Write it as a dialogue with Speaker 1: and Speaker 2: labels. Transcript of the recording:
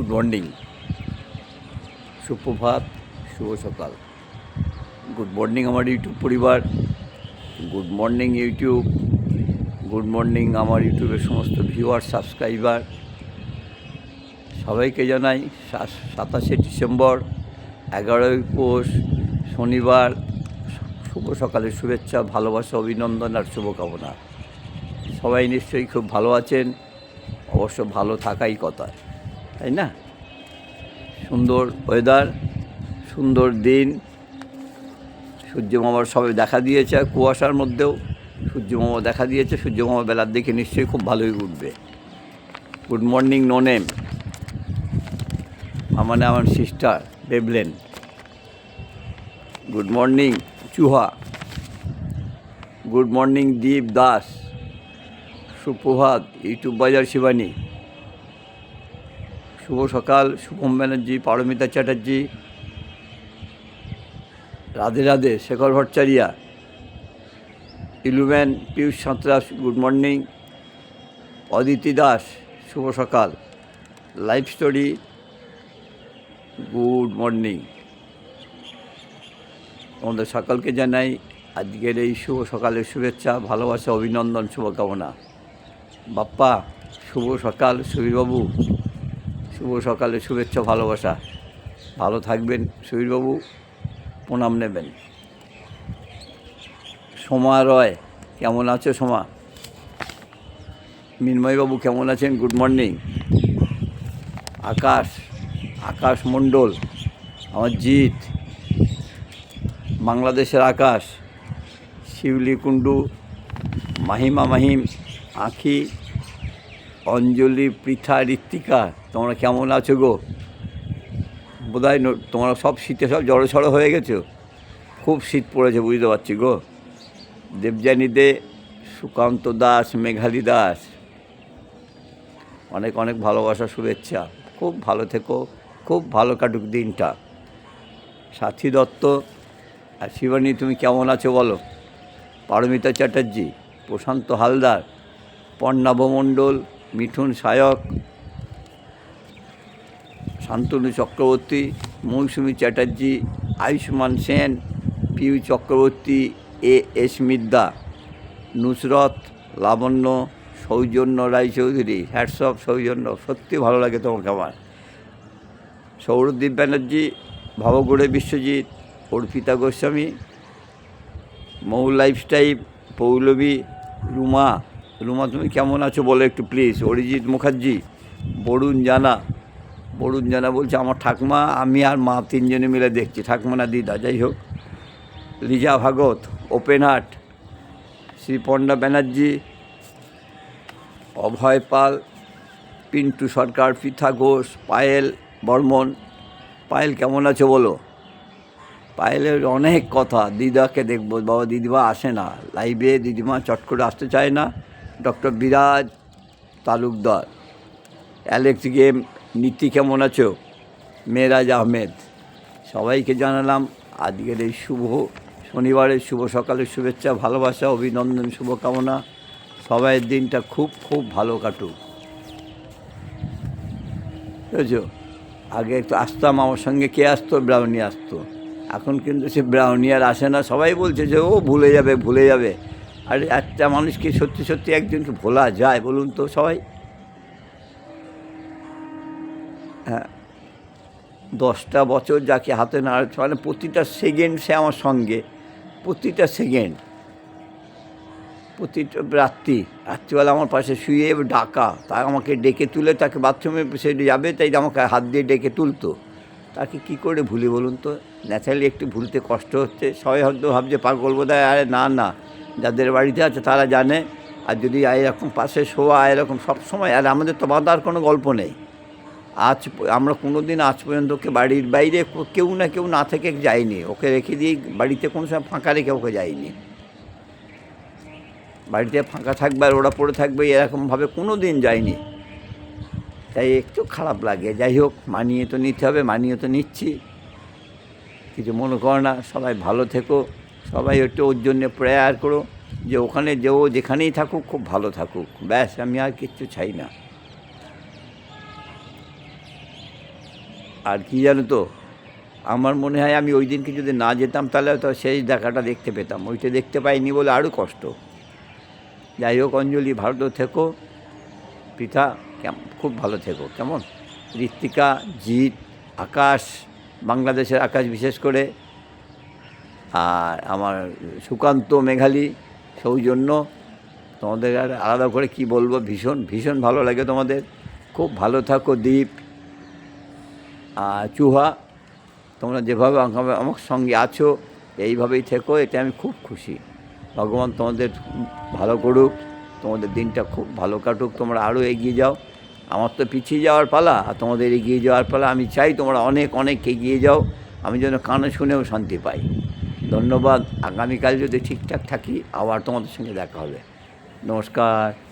Speaker 1: Good morning. সুপ্রভাত, শুভ সকাল। গুড মর্নিং আমার ইউটিউব পরিবার, good morning YouTube, good morning আমার ইউটিউবের সমস্ত ভিউয়ার, সাবস্ক্রাইবার। সবাইকে জানাই সাতাশে ডিসেম্বর, এগারোই পৌষ, শনিবার, শুভ সকালের শুভেচ্ছা, ভালোবাসা, অভিনন্দন আর শুভকামনা। সবাই নিশ্চয়ই খুব ভালো আছেন। অবশ্য ভালো থাকাই কথা। তাই না? সুন্দর ওয়েদার সুন্দর দিন। সূর্য মামার সবে দেখা দিয়েছে আর কুয়াশার মধ্যেও। সূর্য মামা দেখা দিয়েছে, সূর্য মামা বেলার দিকে নিশ্চয়ই খুব ভালোই উঠবে গুড মর্নিং নো নেম আমার আমার সিস্টার বেবলেন গুড মর্নিং চুহা গুড মর্নিং দীপ দাস সুপ্রভাত ইউটিউব বাজার শিবানী। শুভ সকাল, শুভম ব্যানার্জি, পারমিতা চ্যাটার্জি, রাধে রাধে, শেখর ভট্টাচারিয়া, ইলুম্যান, পিয়ুষ সাঁতরাস, গুড মর্নিং, অদিতি দাস, শুভ সকাল, লাইফ স্টোরি, গুড মর্নিং। আমাদের সকলকে জানাই আজকের এই শুভ সকালের শুভেচ্ছা, ভালোবাসা, অভিনন্দন, শুভকামনা। বাপ্পা, শুভ সকাল, সুবীরবাবু। শুভ সকালে শুভেচ্ছা, ভালোবাসা। ভালো থাকবেন সুবীরবাবু প্রণাম নেবেন। সোমা রয়, কেমন আছো সোমা? মিনময়বাবু কেমন আছেন? গুড মর্নিং আকাশ আকাশ মণ্ডল আমার জিৎ বাংলাদেশের আকাশ শিউলি কুণ্ডু মাহিমা মাহিম, আঁখি অঞ্জলি পৃথা ঋত্বিকা, তোমরা কেমন আছো গো? বোধহয় তোমরা সব শীতে সব জড়ো সড়ো হয়ে গেছো। খুব শীত পড়েছে, বুঝতে পারছি গো। দেবযানী দে, সুকান্ত দাস, মেঘালী দাস। অনেক অনেক ভালোবাসা, শুভেচ্ছা। খুব ভালো থেকো, খুব ভালো কাটুক দিনটা। সাথী দত্ত আর শিবানী, তুমি কেমন আছো বলো? Paramita Chatterjee, Prashanta Haldar Parnabh Mondal Mithun Sayak, Shantanu Chakraborty, Mousumi Chatterjee, Ayushman Sen, Piu Chakraborty, A S Midda, Nusrat, Labanya, Saujanya Raychaudhuri hats off Saujanya, সত্যি ভালো লাগে তোমাকে আমার। সৌরদীপ ব্যানার্জি, ভবগুড়ে বিশ্বজিৎ, অর্পিতা গোস্বামী, মৌ লাইফস্টাইল পৌলবী রুমা রুমা, তুমি কেমন আছো বলো একটু প্লিজ অরিজিৎ মুখার্জি, বরুণ জানা। বরুণ জানা বলছে, আমার ঠাকমা, আমি আর মা তিনজনে মিলে দেখছি। ঠাকমা না দিদা, যাই হোক। Liza Bhagat, open heart. শ্রীপণ্ডা Banerjee, Abhay Pal, Pintu Sarkar, Pritha Ghosh, Payel Barman. Payel, কেমন আছো বলো? পায়েলের অনেক কথা, দিদাকে দেখব। বাবা, দিদিমা আসে না। লাইভে দিদিমা চট করে আসতে চায় না। ডক্টর বিরাজ তালুকদার। অ্যালেক্স গেম, নীতি কেমন আছো? মেরাজ আহমেদ। সবাইকে জানালাম আজকের এই শুভ শনিবারের শুভ সকালের শুভেচ্ছা, ভালোবাসা, অভিনন্দন, শুভকামনা। সবাইয়ের দিনটা খুব খুব ভালো কাটুক। বুঝেছ? আগে একটু আসতাম, আমার সঙ্গে কে আসতো? ব্রাউনি আসতো। এখন কিন্তু সে ব্রাউনি আর আসে না। সবাই বলছে যে, ও ভুলে যাবে ভুলে যাবে। আর, একটা মানুষকে সত্যি সত্যি একজনকে ভোলা যায়, বলুন তো সবাই। হ্যাঁ দশটা বছর যাকে হাতে না মানে প্রতিটা সেকেন্ড সে আমার সঙ্গে, প্রতিটা সেকেন্ড, প্রতিটা রাত্রি, রাত্রিবেলা আমার পাশে শুয়ে ডাকা, তাই আমাকে ডেকে তুলে, তাকে বাথরুমে সে যাবে, তাই আমাকে হাত দিয়ে ডেকে তুলতো। তাকে কি করে ভুলি বলুন তো? ন্যাচারালি একটু ভুলতে কষ্ট হচ্ছে, সবাই হয়তো ভাবছে, পাগল বোধ আরে না না যাদের বাড়িতে আছে তারা জানে। আর যদি এরকম পাশে শোয়া, এরকম সবসময় আর আমাদের তো বাঁধার কোনো গল্প নেই। আজ আমরা কোনো দিন আজ পর্যন্ত ওকে বাড়ির বাইরে কেউ না কেউ না থেকে যায়নি। ওকে রেখে দিয়ে বাড়িতে কোনো সময় ফাঁকা রেখে ওকে যায়নি। বাড়িতে ফাঁকা থাকবে আর ওরা পড়ে থাকবে, এরকমভাবে কোনো দিন যায়নি। তাই একটু খারাপ লাগে। যাই হোক, মানিয়ে তো নিতে হবে, মানিয়ে তো নিচ্ছি। কিছু মনে করো না, সবাই ভালো থেকো। সবাই একটু ওর জন্যে প্রেয়ার করো, যে ওখানে যে ও যেখানেই থাকুক খুব ভালো থাকুক। ব্যাস, আমি আর কিচ্ছু চাই না। আর কি জানো তো, আমার মনে হয় আমি ওই দিনকে যদি না যেতাম তাহলে হয়তো শেষ দেখাটা দেখতে পেতাম। ওইটা দেখতে পাইনি বলে আরও কষ্ট। যাই হোক, অঞ্জলি ভারত থেকো। পিতা খুব ভালো থেকো, কেমন? ঋত্বিকা, জিৎ, আকাশ, বাংলাদেশের আকাশ বিশেষ করে। আর আমার সুকান্ত মেঘালী, সৌজন্য, তোমাদের আর আলাদা করে কি বলব, ভীষণ ভীষণ ভালো লাগে তোমাদের। খুব ভালো থাকো দ্বীপ আর চুহা, তোমরা যেভাবে আমার সঙ্গে আছো, এইভাবেই থেকো, এতে আমি খুব খুশি। ভগবান তোমাদের ভালো করুক, তোমাদের দিনটা খুব ভালো কাটুক, তোমরা আরও এগিয়ে যাও। আমার তো পিছিয়ে যাওয়ার পালা, আর তোমাদের এগিয়ে যাওয়ার পালা, আমি চাই তোমরা অনেক অনেক এগিয়ে যাও। আমি যেন কানে শুনেও শান্তি পাই। ধন্যবাদ। আগামীকাল যদি ঠিকঠাক থাকি আবার তোমাদের সঙ্গে দেখা হবে। নমস্কার।